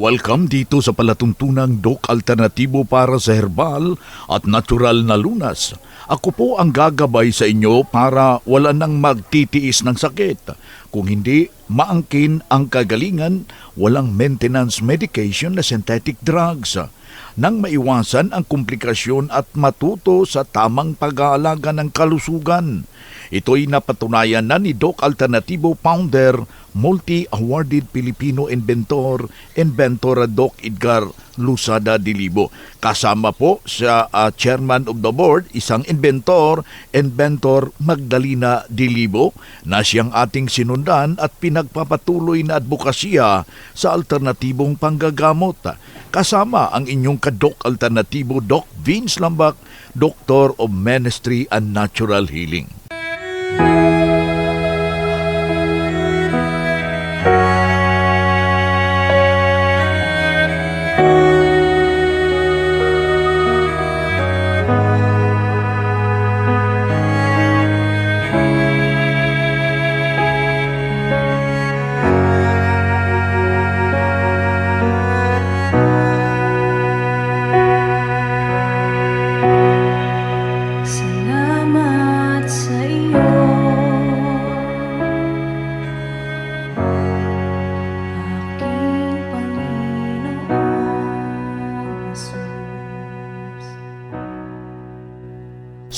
Welcome dito sa palatuntunang Dok Alternatibo para sa herbal at natural na lunas. Ako po ang gagabay sa inyo para wala nang magtitiis ng sakit. Kung hindi, maangkin ang kagalingan, walang maintenance medication na synthetic drugs. Nang maiwasan ang komplikasyon at matuto sa tamang pag-aalaga ng kalusugan. Ito'y napatunayan na ni Doc Alternativo founder, multi-awarded Filipino inventor, inventor Doc Edgar Lusada Dilibo. Kasama po sa ah, chairman of the board, isang inventor, inventor Magdalena Dilibo, na siyang ating sinundan at pinagpapatuloy na advokasya sa alternatibong panggagamot. Kasama ang inyong kadok alternatibo Doc Vince Lambak, Doctor of Ministry and Natural Healing.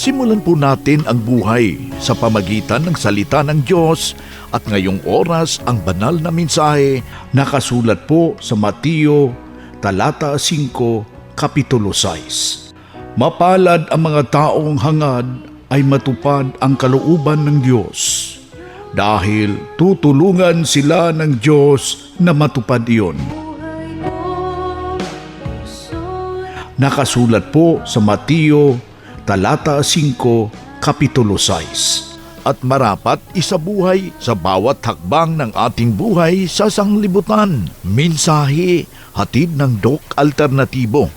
Simulan po natin ang buhay sa pamagitan ng salita ng Diyos at ngayong oras ang banal na mensahe nakasulat po sa Mateo talata 5 kapitulo 6. Mapalad ang mga taong hangad ay matupad ang kalooban ng Diyos dahil tutulungan sila ng Diyos na matupad iyon. Nakasulat po sa Mateo talata 5 kapitulo 6. At marapat isabuhay sa bawat hakbang ng ating buhay sa sanglibutan. Mensahe hatid ng Dok Alternatibo.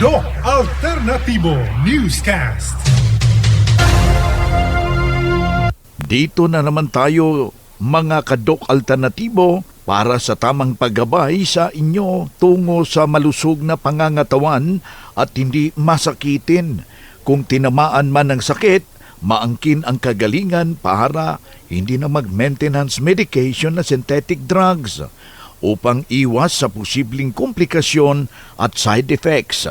Doc Alternativo Newscast. Dito na naman tayo mga kadok alternatibo para sa tamang paggabay sa inyo tungo sa malusog na pangangatawan at hindi masakitin. Kung tinamaan man ng sakit, maangkin ang kagalingan para hindi na mag-maintenance medication na synthetic drugs upang iwas sa posibleng komplikasyon at side effects.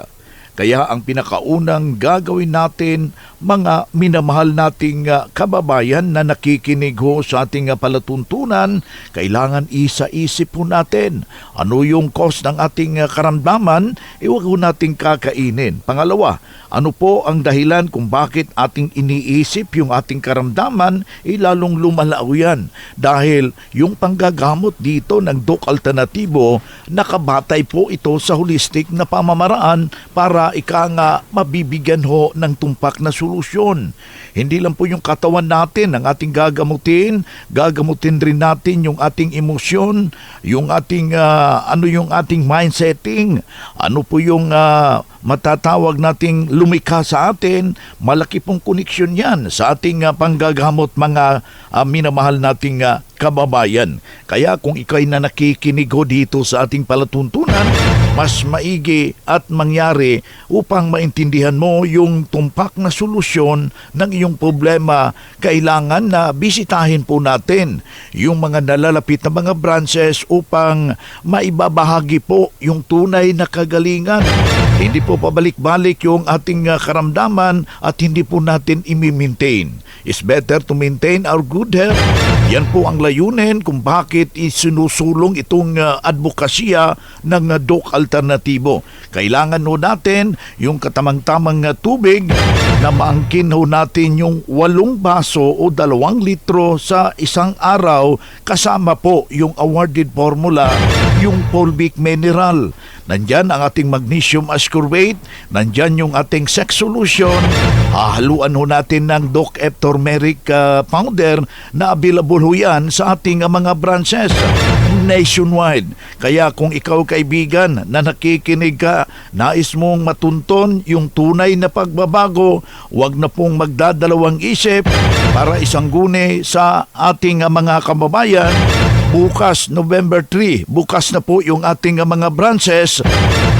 Kaya ang pinakaunang gagawin natin, mga minamahal nating ah, kababayan na nakikinig ho sa ating ah, palatuntunan, kailangan isa-isip po natin ano yung cause ng ating ah, karamdaman, iwag ho nating kakainin. Pangalawa, ano po ang dahilan kung bakit ating iniisip yung ating karamdaman, eh lalong lumalao yan. Dahil yung panggagamot dito ng Doc Alternatibo, nakabatay po ito sa holistic na pamamaraan para ika nga mabibigyan ho ng tumpak na solusyon. Hindi lang po yung katawan natin ang ating gagamutin, gagamutin rin natin yung ating emosyon, yung ating ah, ano yung ating mindsetting, ano po yung ah, matatawag nating lumikha sa atin, malaki pong koneksyon yan sa ating ah, panggagamot mga ah, minamahal nating ah, kababayan. Kaya kung ikay na nakikinig ho dito sa ating palatuntunan, mas maigi at mangyari upang maintindihan mo yung tumpak na solusyon ng iyong problema, kailangan na bisitahin po natin yung mga nalalapit na mga branches upang maibabahagi po yung tunay na kagalingan. Hindi po pabalik-balik yung ating uh, karamdaman at hindi po natin imi-maintain. It's better to maintain our good health. Yan po ang layunin kung bakit isinusulong itong uh, advokasya ng uh, DOC Alternatibo. Kailangan ho natin yung katamang-tamang uh, tubig na maangkin ho natin yung walong baso o dalawang litro sa isang araw kasama po yung awarded formula, yung fulvic mineral. Nandyan ang ating magnesium ascorbate, nandyan yung ating sex solution, hahaluan ho natin ng Doc F turmeric uh, powder na available ho yan sa ating uh, mga branches nationwide. Kaya kung ikaw kaibigan na nakikinig ka, nais mong matunton yung tunay na pagbabago, wag na pong magdadalawang isip para isang guni sa ating uh, mga kababayan bukas November 3, bukas na po yung ating uh, mga branches.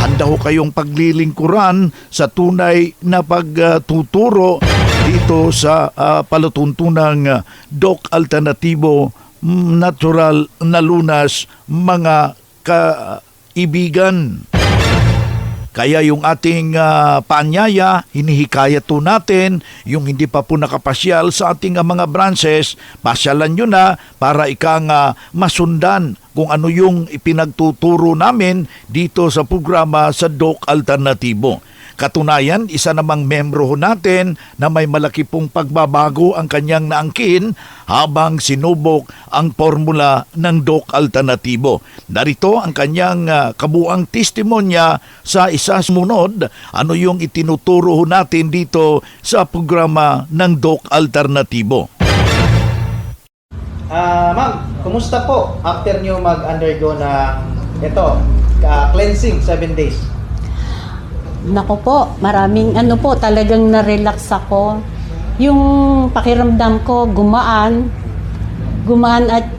Handa ho kayong paglilingkuran sa tunay na pagtuturo dito sa uh, palatuntunang uh, Doc Alternatibo mm, Natural na Lunas mga kaibigan. Kaya yung ating ah, paanyaya, hinihikayat to natin, yung hindi pa po nakapasyal sa ating ah, mga branches, pasyalan nyo na para ikang ah, masundan kung ano yung ipinagtuturo namin dito sa programa sa Doc Alternatibo. Katunayan, isa namang membro natin na may malaki pong pagbabago ang kanyang naangkin habang sinubok ang formula ng Doc Alternatibo. Narito ang kanyang ah, kabuang testimonya sa isa sumunod ano yung itinuturo natin dito sa programa ng Doc Alternatibo. Ah, ma'am, kumusta po after nyo mag-undergo na ito, ah, cleansing 7 days? Nako po, maraming ano po, talagang na-relax ako. Yung pakiramdam ko gumaan, gumaan at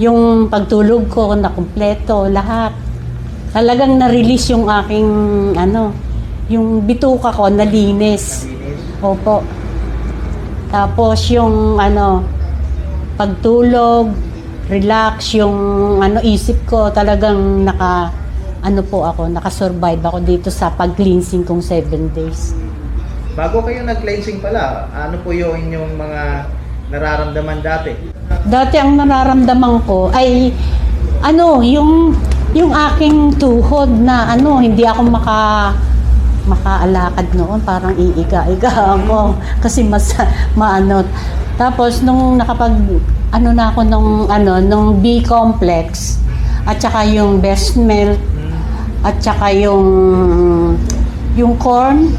yung pagtulog ko na kumpleto, lahat. Talagang na-release yung aking ano, yung bituka ko nalinis. Opo. Tapos yung ano, pagtulog, relax, yung ano isip ko talagang naka ano po ako, nakasurvive ako dito sa pag-cleansing kong 7 days. Bago kayo nag-cleansing pala, ano po yung inyong mga nararamdaman dati? Dati ang nararamdaman ko ay ano, yung yung aking tuhod na ano, hindi ako maka makaalakad noon, parang iiga-iga ako kasi mas maano. Tapos nung nakapag ano na ako nung ano, nung B complex at saka yung best milk at saka yung yung corn.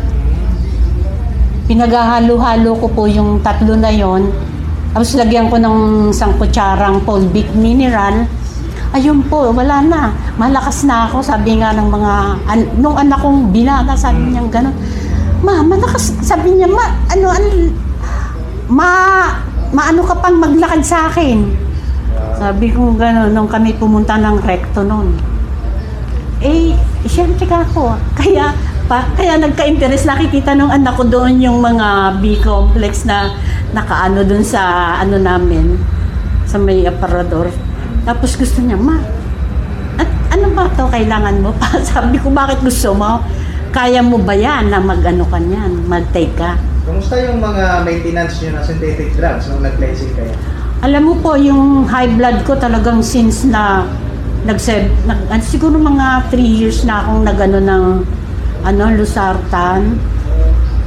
Pinaghahalo-halo ko po yung tatlo na yon. Tapos lagyan ko ng isang kutsarang fulvic mineral. Ayun po wala na. Malakas na ako sabi nga ng mga an, nung anak kong binata sabi niya gano'n ma malakas sabi niya ma ano an, ma maano ka pang maglakad sa akin? Sabi ko gano'n nung kami pumunta ng recto noon eh, siyempre ka ako. Kaya, pa, kaya nagka-interest. Nakikita nung anak ko doon yung mga B-complex na nakaano doon sa ano namin, sa may aparador. Tapos gusto niya, ma, at ano ba to kailangan mo pa? Sabi ko, bakit gusto mo? Kaya mo ba yan na mag-ano ka niyan, mag-take ka? Kumusta yung mga maintenance nyo na synthetic drugs nung nag-cleansing kayo? Alam mo po, yung high blood ko talagang since na nag, nag ano, siguro mga 3 years na akong nagano ng ano, Losartan,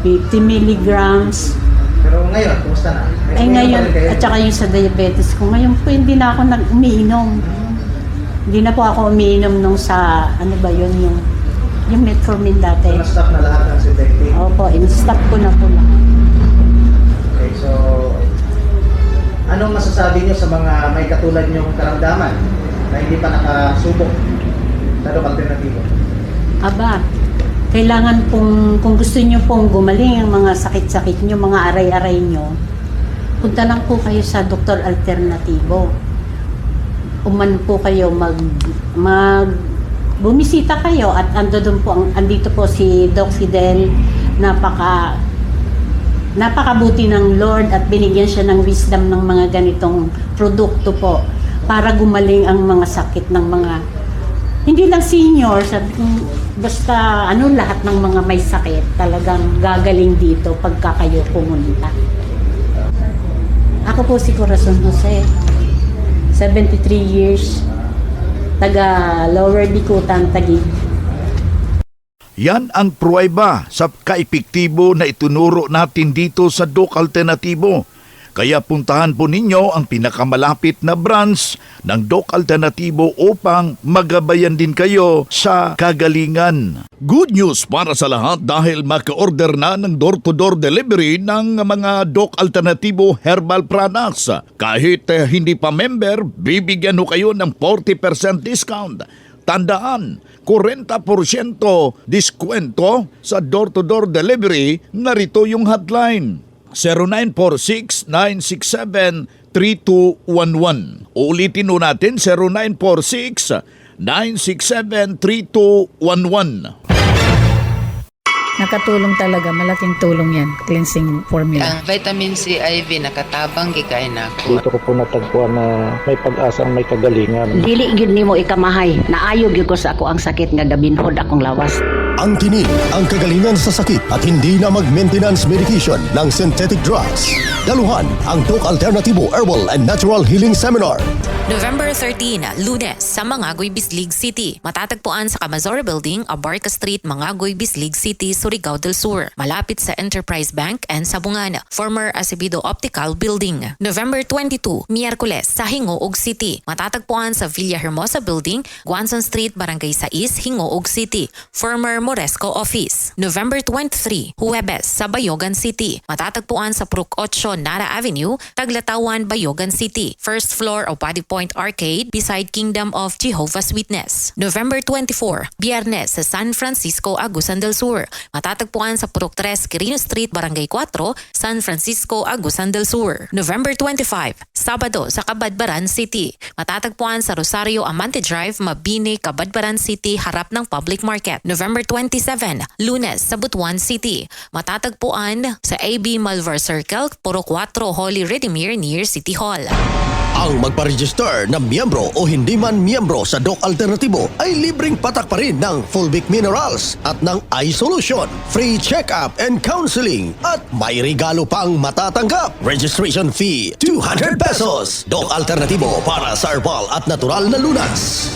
50 milligrams. Pero ngayon, kumusta na? Ay May- ngayon, pa rin kayo? at saka yung sa diabetes ko, ngayon po hindi na ako nag-umiinom. Hindi na po ako umiinom nung sa, ano ba yun, yung, yung metformin dati. So, na-stop na lahat ng synthetic. Opo, in-stop ko na po lahat. Okay, so anong masasabi nyo sa mga may katulad nyong karamdaman na hindi pa nakasubok sa Doc Alternatibo? Aba, kailangan pong, kung gusto nyo pong gumaling ang mga sakit-sakit nyo, mga aray-aray nyo, punta lang po kayo sa Doktor Alternatibo. umano po kayo mag mag bumisita kayo at ando doon po ang andito po si Doc Fidel napaka napakabuti ng Lord at binigyan siya ng wisdom ng mga ganitong produkto po para gumaling ang mga sakit ng mga hindi lang senior sabi ko, basta ano lahat ng mga may sakit talagang gagaling dito pagka kayo pumunta ako po si Corazon Jose 73 years taga Lower Bikutan Taguig Yan ang pruweba sa kaepektibo na itunuro natin dito sa Doc Alternatibo. Kaya puntahan po ninyo ang pinakamalapit na branch ng Doc Alternatibo upang magabayan din kayo sa kagalingan. Good news para sa lahat dahil maka-order na ng door-to-door delivery ng mga Doc Alternatibo herbal products. Kahit eh, hindi pa member, bibigyan ho kayo ng 40% discount. Tandaan, 40% diskwento sa door-to-door delivery, narito yung hotline. 0946-967-3211. Ulitin ho natin, 0946-967-3211. Nakatulong talaga, malaking tulong yan, cleansing formula. Ang vitamin C IV nakatabang gikay na ako. Dito ko po natagpuan na may pag-asang may kagalingan. Dili gyud nimo ikamahay. Naayo gyud ko sa ako ang sakit nga gabinhod akong lawas. Ang tinig, ang kagalingan sa sakit at hindi na mag-maintenance medication ng synthetic drugs. Daluhan ang Doc Alternativo Herbal and Natural Healing Seminar. November 13, Lunes, sa Mangagoy, Bislig City. Matatagpuan sa Camazore Building, Abarca Street, Mangagoy, Bislig City, Surigao del Sur. Malapit sa Enterprise Bank and sa Bungana, former Acebido Optical Building. November 22, Miyerkules, sa Hingoog City. Matatagpuan sa Villa Hermosa Building, Guanzon Street, Barangay 6, Hingoog City. Former Moresco Office. November 23, Huwebes, sa Bayogan City. Matatagpuan sa Pruk 8, Nara Avenue, Taglatawan, Bayogan City. First floor of Body Point Arcade beside Kingdom of Jehovah's Witness. November 24, Biyernes sa San Francisco, Agusan del Sur. Matatagpuan sa Purok 3, Quirino Street, Barangay 4, San Francisco, Agusan del Sur. November 25, Sabado sa Kabadbaran City. Matatagpuan sa Rosario Amante Drive, Mabini, Kabadbaran City, harap ng Public Market. November 27, Lunes sa Butuan City. Matatagpuan sa AB Malvar Circle, Purok 4, Holy Redeemer near City Hall. Ang magpa-register na miyembro o hindi man miyembro sa Doc Alternativo ay libreng patak pa rin ng Fulvic Minerals at ng iSolution, free check-up and counseling at may regalo pang matatanggap. Registration fee 200 pesos. Doc Alternativo para sa herbal at natural na lunas.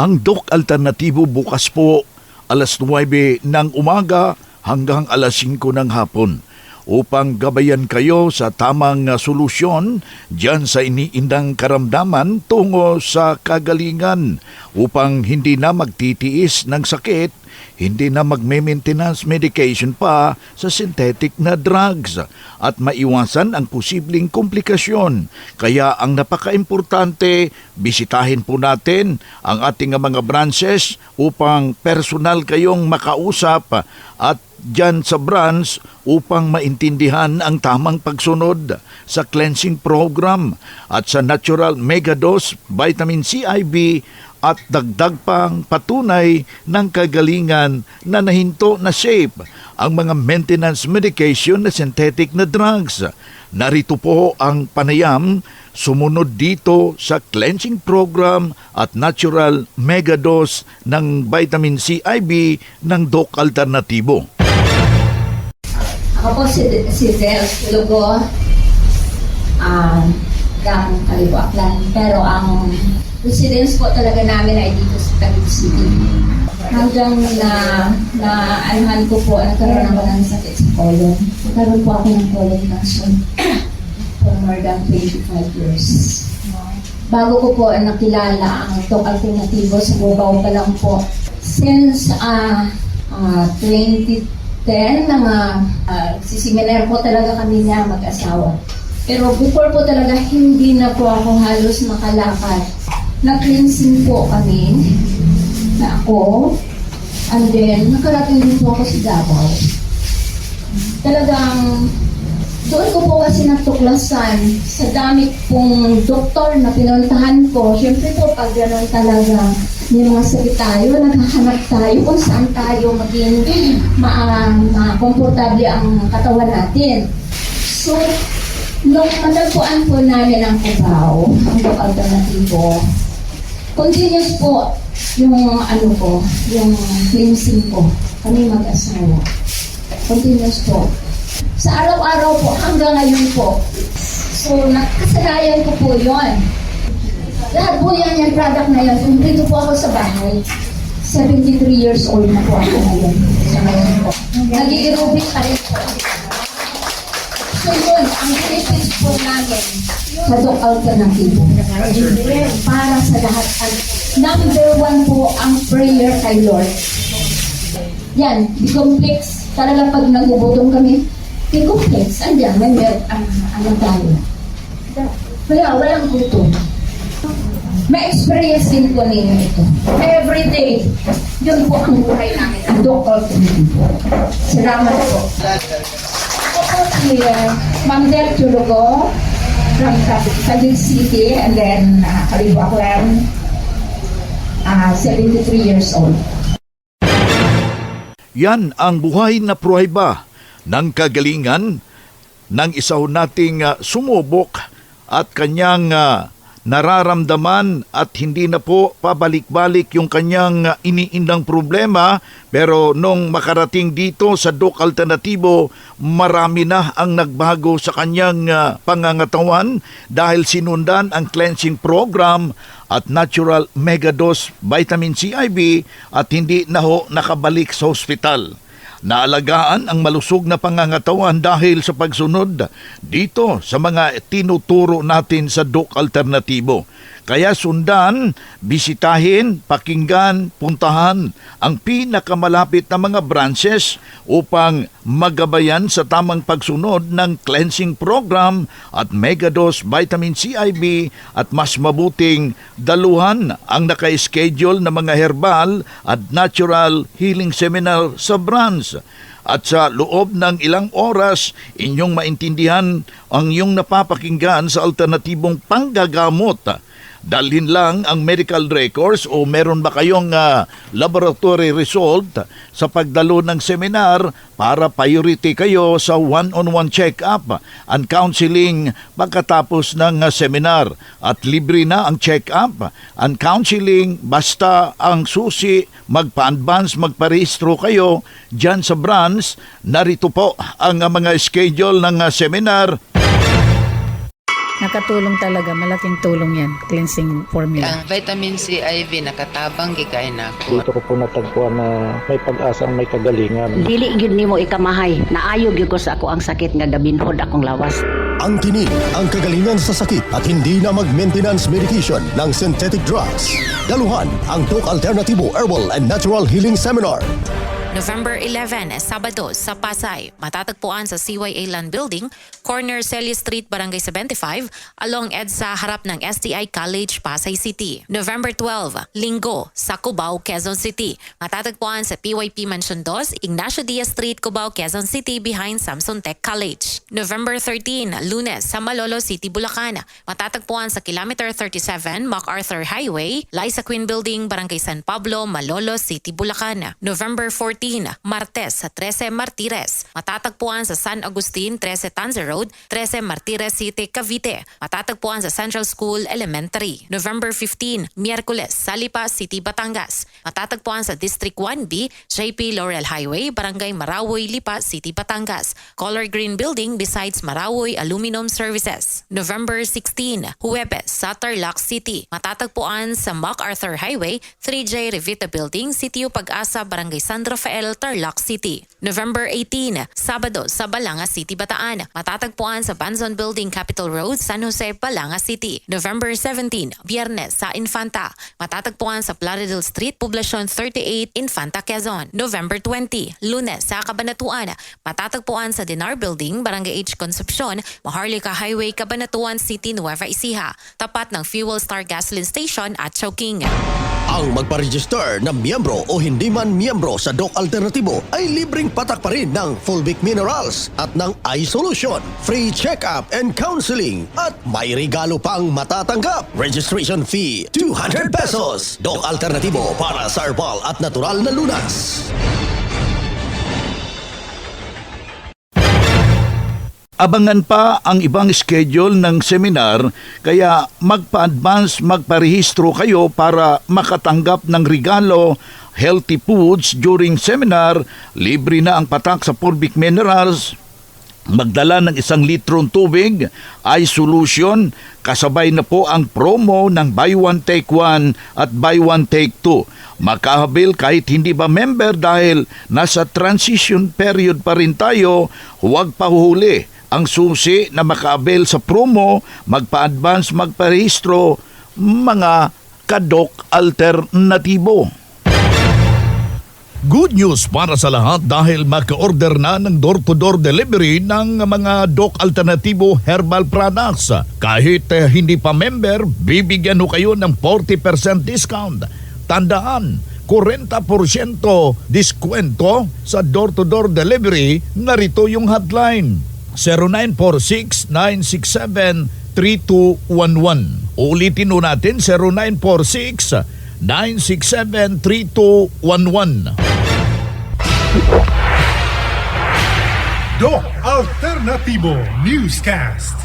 Ang Doc Alternatibo bukas po alas 9 ng umaga hanggang alas 5 ng hapon upang gabayan kayo sa tamang solusyon dyan sa iniindang karamdaman tungo sa kagalingan upang hindi na magtitiis ng sakit, hindi na magme-maintenance medication pa sa synthetic na drugs at maiwasan ang posibleng komplikasyon. Kaya ang napaka-importante, bisitahin po natin ang ating mga branches upang personal kayong makausap at dyan sa branch upang maintindihan ang tamang pagsunod sa cleansing program at sa natural megadose vitamin CIB at dagdag pang patunay ng kagalingan na nahinto na shape ang mga maintenance medication na synthetic na drugs. Narito po ang panayam sumunod dito sa cleansing program at natural megadose ng vitamin CIB ng Doc Alternativo. Ako po si, si Del Lugo, um, ng Kalibuaklan. Pero ang residence po talaga namin ay dito sa Taguig City. Hanggang na, na anuhan ko po, nagkaroon ako ng sakit sa colon. Nagkaroon po ako ng colon cancer for more than 25 years. Bago ko po nakilala ang Tok Alternativo sa Bubao pa lang po. Since ah ah, 2010, mga uh, sisiminar po talaga kami na mag-asawa. Pero before po talaga, hindi na po ako halos makalakad. Na-cleansing po kami na ako. And then, nakarating din po ako sa Davao. Talagang Doon ko po kasi natuklasan sa dami pong doktor na pinuntahan ko. Siyempre po, pag gano'n talaga, may mga sakit tayo, naghahanap tayo kung saan tayo maging ma makomportable ang katawan natin. So, nung matagpuan po namin ang Cubao, ang Alternativo, continuous po yung ano ko, yung cleansing ko. Kami mag-asawa. Continuous po. Sa araw-araw po, hanggang ngayon po. So, nakasanayan ko po yon. Lahat po yan, yung product na yun. Kung dito po ako sa bahay, 73 years old na po ako ngayon. Sa ngayon po. Nag-aerobic pa rin po. So yun, ang benefits po namin sa Doc Alternativo. Para sa lahat. Ang number one po ang prayer kay Lord. Yan, complex. Talaga pag nagugutom kami, di complex. Andiyan, may meron ang ano tayo. Wala, walang gutom. May experience din po ninyo ito. Every day, yun po ang buhay namin, ang Doc Alternativo. Salamat po. Ako po si uh, Ma'am Del Chulugo from Taguig City and then uh, Kalibo uh, 73 years old. Yan ang buhay na pruweba ng kagalingan ng isaw nating ah, sumubok at kanyang ah, nararamdaman at hindi na po pabalik-balik yung kanyang iniindang problema pero nung makarating dito sa Doc Alternatibo marami na ang nagbago sa kanyang ah, pangangatawan dahil sinundan ang cleansing program at natural megadose vitamin C IV at hindi na ho nakabalik sa ospital. Naalagaan ang malusog na pangangatawan dahil sa pagsunod dito sa mga tinuturo natin sa Doc Alternatibo. Kaya sundan, bisitahin, pakinggan, puntahan ang pinakamalapit na mga branches upang magabayan sa tamang pagsunod ng cleansing program at Megadose Vitamin C IV at mas mabuting daluhan ang naka-schedule na mga herbal at natural healing seminar sa branch at sa loob ng ilang oras inyong maintindihan ang iyong napapakinggan sa alternatibong panggagamot. Dalhin lang ang medical records o meron ba kayong ah, laboratory result sa pagdalo ng seminar para priority kayo sa one-on-one check-up and counseling pagkatapos ng ah, seminar. At libre na ang check-up and counseling basta ang susi magpa-advance, magparehistro kayo dyan sa branch. Narito po ang ah, mga schedule ng ah, seminar Nakatulong talaga, malaking tulong yan, cleansing formula. Ang vitamin C IV nakatabang gigay na ako. Dito ko po natagpuan na may pag-asang may kagalingan. Dili gyud nimo ikamahay. Naayo gyud ko sa ako ang sakit nga gabinhod akong lawas. Ang tinig, ang kagalingan sa sakit at hindi na mag-maintenance medication ng synthetic drugs. Daluhan ang Doc Alternativo Herbal and Natural Healing Seminar. November 11, Sabado sa Pasay. Matatagpuan sa CYA Land Building, corner Celia Street, Barangay 75, along EDSA harap ng STI College, Pasay City. November 12, Linggo sa Cubao, Quezon City. Matatagpuan sa PYP Mansion 2, Ignacio Diaz Street, Cubao, Quezon City behind Samson Tech College. November 13, Lunes sa Malolo City, Bulacan. Matatagpuan sa Kilometer 37, MacArthur Highway, Liza Queen Building, Barangay San Pablo, Malolo City, Bulacan. November 14, Martes sa 13 Martires. Matatagpuan sa San Agustin, 13 Tanza Road, 13 Martires City, Cavite. Matatagpuan sa Central School Elementary. November 15, Miyerkules sa Lipa City, Batangas. Matatagpuan sa District 1B, JP Laurel Highway, Barangay Marawoy, Lipa City, Batangas. Color Green Building besides Marawoy Aluminum Services. November 16, Huwebes sa Tarlac City. Matatagpuan sa MacArthur Highway, 3J Revita Building, Sitio Pag-asa, Barangay San Rafael, Tarlac City. November 18, Sabado sa Balanga City, Bataan. Matatagpuan sa Banzon Building, Capitol Road, San Jose, Balanga City. November 17, Biyernes sa Infanta. Matatagpuan sa Plaridel Street, Poblacion 38, Infanta, Quezon. November 20, Lunes sa Cabanatuan. Matatagpuan sa Dinar Building, Barangay H. Concepcion, Maharlika Highway, Cabanatuan City, Nueva Ecija. Tapat ng Fuel Star Gasoline Station at Chowking. Ang magpa-register na miyembro o hindi man miyembro sa Doc Alternatibo ay libreng patak pa rin ng Fulvic Minerals at ng iSolution, free check-up and counseling at may regalo pang matatanggap. Registration fee 200 pesos. Doc Alternatibo para sa herbal at natural na lunas. Abangan pa ang ibang schedule ng seminar kaya magpa-advance magparehistro kayo para makatanggap ng regalo healthy foods during seminar, libre na ang patak sa Purbic Minerals, magdala ng isang litrong tubig, ay solution, kasabay na po ang promo ng buy one take one at buy one take two. Makahabil kahit hindi ba member dahil nasa transition period pa rin tayo, huwag pahuhuli. Ang susi na makaabel sa promo, magpa-advance, magparehistro, mga kadok alternatibo. Good news para sa lahat dahil maka-order na ng door-to-door delivery ng mga Doc Alternativo Herbal Products. Kahit eh, hindi pa member, bibigyan ho kayo ng 40% discount. Tandaan, 40% diskwento sa door-to-door delivery, narito yung hotline. 0946 967 3211. Ulitin natin 0946 0917-967-3211. Doc Alternativo Newscast.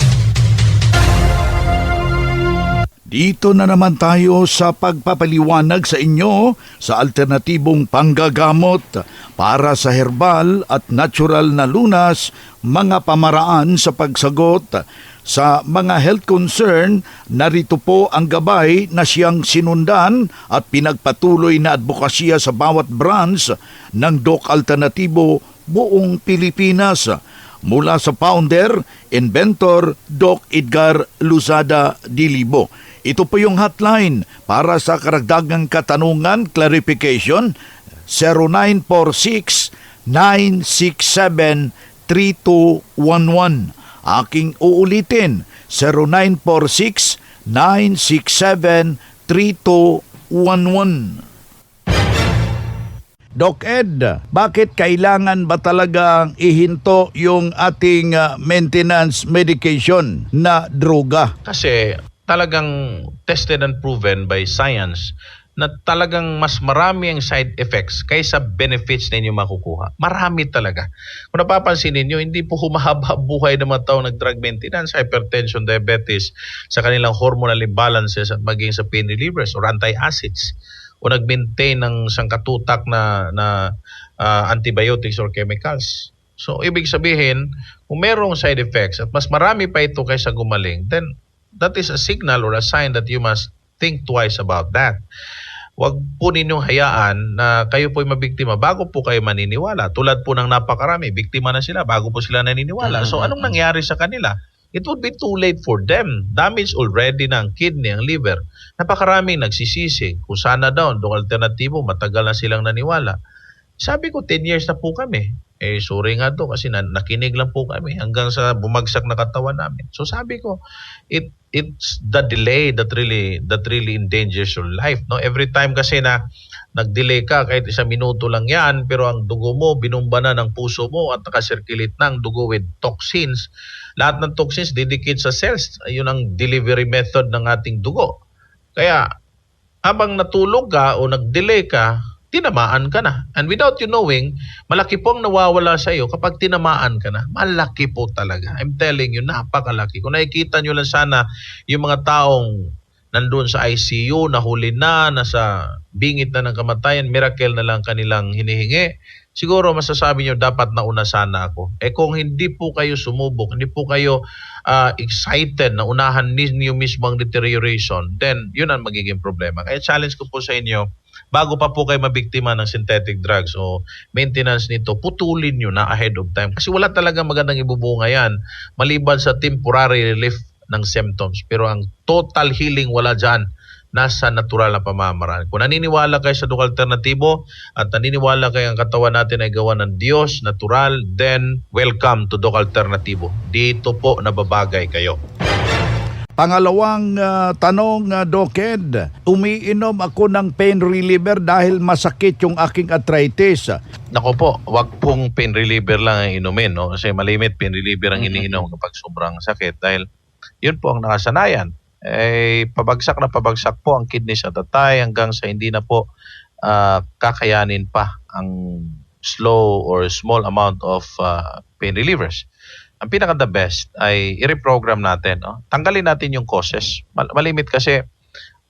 Dito na naman tayo sa pagpapaliwanag sa inyo sa alternatibong panggagamot para sa herbal at natural na lunas, mga pamaraan sa pagsagot sa mga health concern, narito po ang gabay na siyang sinundan at pinagpatuloy na advokasya sa bawat branch ng Doc Alternatibo buong Pilipinas mula sa founder, inventor Doc Edgar Luzada Dilibo. Ito po yung hotline para sa karagdagang katanungan, clarification, 0946-967-3211. Aking uulitin, 0946-967-3211. Doc Ed, bakit kailangan ba talagang ihinto yung ating ah, maintenance medication na droga? Kasi talagang tested and proven by science na talagang mas marami ang side effects kaysa benefits na inyo makukuha. Marami talaga. Kung napapansin ninyo, hindi po humahaba buhay ng mga tao nag-drug maintenance, hypertension, diabetes, sa kanilang hormonal imbalances at maging sa pain relievers or anti-acids o nag-maintain ng sangkatutak na, na ah, antibiotics or chemicals. So, ibig sabihin, kung merong side effects at mas marami pa ito kaysa gumaling, then that is a signal or a sign that you must think twice about that. Huwag po ninyong hayaan na kayo po'y mabiktima bago po kayo maniniwala. Tulad po ng napakarami, biktima na sila bago po sila naniniwala. So anong nangyari sa kanila? It would be too late for them. Damage already ang kidney, ang liver. Napakaraming nagsisisi. Kung sana daw, doon alternatibo, matagal na silang naniwala. Sabi ko, 10 years na po kami. Eh, sorry nga to kasi na, nakinig lang po kami hanggang sa bumagsak na katawan namin. So sabi ko, it it's the delay that really that really endangers your life. No, every time kasi na nag-delay ka kahit isang minuto lang yan pero ang dugo mo binumba na ng puso mo at nakasirculate na ang dugo with toxins. Lahat ng toxins didikit sa cells. Ayun ang delivery method ng ating dugo. Kaya habang natulog ka o nag-delay ka, tinamaan ka na. And without you knowing, malaki po ang nawawala sa iyo kapag tinamaan ka na. Malaki po talaga. I'm telling you, napakalaki. Kung nakikita nyo lang sana yung mga taong nandun sa ICU, nahuli na, nasa bingit na ng kamatayan, miracle na lang kanilang hinihingi. Siguro masasabi nyo, dapat nauna sana ako. Eh kung hindi po kayo sumubok, hindi po kayo ah, excited na unahan ninyo mismo ang deterioration, then yun ang magiging problema. Kaya challenge ko po sa inyo, bago pa po kayo mabiktima ng synthetic drugs o maintenance nito, putulin nyo na ahead of time. Kasi wala talaga magandang ibubunga yan maliban sa temporary relief ng symptoms. Pero ang total healing wala dyan nasa natural na pamamaraan. Kung naniniwala kayo sa Doc Alternatibo at naniniwala kayo ang katawan natin ay gawa ng Diyos, natural, then welcome to Doc Alternatibo. Dito po nababagay kayo. Pangalawang ah, tanong, uh, Doked, umiinom ako ng pain reliever dahil masakit yung aking arthritis. Nako po, wag pong pain reliever lang ang inumin, no? Kasi malimit pain reliever ang iniinom kapag sobrang sakit dahil yun po ang nakasanayan. Eh, pabagsak na pabagsak po ang kidneys at tatay hanggang sa hindi na po ah, kakayanin pa ang slow or small amount of ah, pain relievers. Ang pinaka the best ay i-reprogram natin. No? Tanggalin natin yung causes. Mal- malimit kasi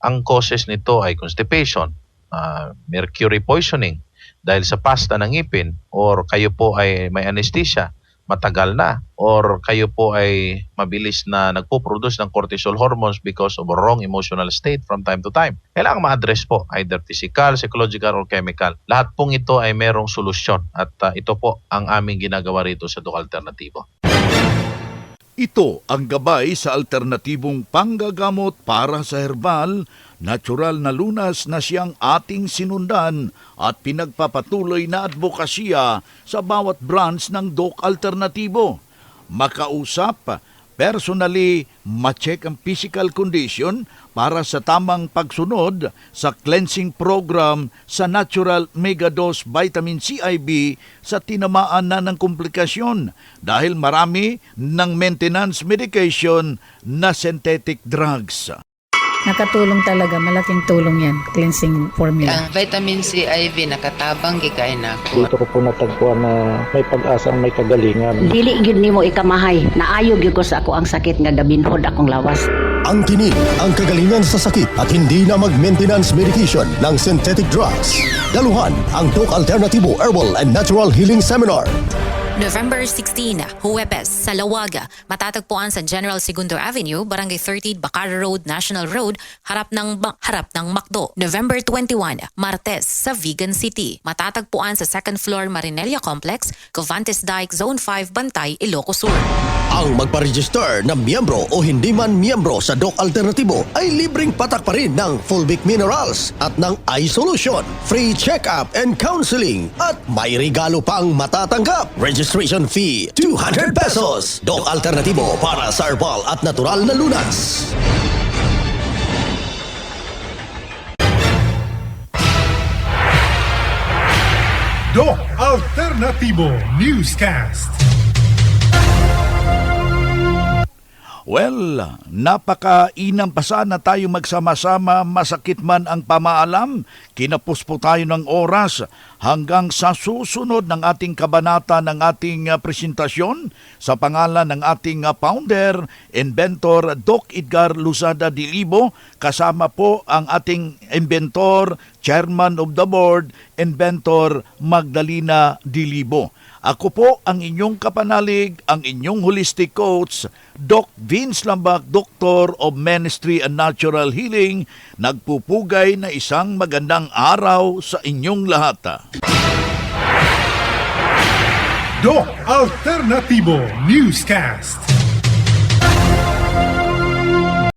ang causes nito ay constipation, ah, mercury poisoning, dahil sa pasta ng ngipin or kayo po ay may anesthesia matagal na or kayo po ay mabilis na nagpo-produce ng cortisol hormones because of a wrong emotional state from time to time. Kailangan ma-address po either physical, psychological or chemical. Lahat pong ito ay merong solusyon at ah, ito po ang aming ginagawa rito sa Doc Alternativo. Ito ang gabay sa alternatibong panggagamot para sa herbal, natural na lunas na siyang ating sinundan at pinagpapatuloy na advokasya sa bawat branch ng Doc Alternatibo. Makausap, personally, ma-check ang physical condition para sa tamang pagsunod sa cleansing program sa Natural Megadose Vitamin CIB sa tinamaan na ng komplikasyon dahil marami ng maintenance medication na synthetic drugs. Nakatulong talaga, malaking tulong yan, cleansing formula. Ang vitamin C IV nakatabang gikay na ako. Dito ko po natagpuan na may pag-asang may kagalingan. Dili gyud nimo ikamahay. Naayo gyud ko sa ako ang sakit nga gabinhod akong lawas. Ang tinig, ang kagalingan sa sakit at hindi na mag-maintenance medication ng synthetic drugs. Daluhan ang Doc Alternativo Herbal and Natural Healing Seminar. November 16, Huwebes, sa Lawaga, matatagpuan sa General Segundo Avenue, Barangay 30, Bacara Road, National Road, harap ng ba- harap ng Macdo. November 21, Martes, sa Vegan City, matatagpuan sa second floor Marinelia Complex, Covantes Dike, Zone 5, Bantay, Ilocos Sur. Ang magpa-register na miyembro o hindi man miyembro sa Doc Alternativo ay libreng patak pa rin ng Fulvic Minerals at ng iSolution, free check-up and counseling at may regalo pang matatanggap. Registration fee 200 pesos. Doc Alternativo para sa at natural na lunas. Doc Alternativo Newscast. Well, napakainam pa sana tayo magsama-sama, masakit man ang pamaalam, kinapos po tayo ng oras. Hanggang sa susunod ng ating kabanata ng ating ah, presentasyon sa pangalan ng ating ah, founder, inventor Doc Edgar Luzada Dilibo, kasama po ang ating inventor, chairman of the board, inventor Magdalena Dilibo. Ako po ang inyong kapanalig, ang inyong holistic coach, Doc Vince Lambak, Doctor of Ministry and Natural Healing, nagpupugay na isang magandang araw sa inyong lahat. Doc Alternativo Newscast.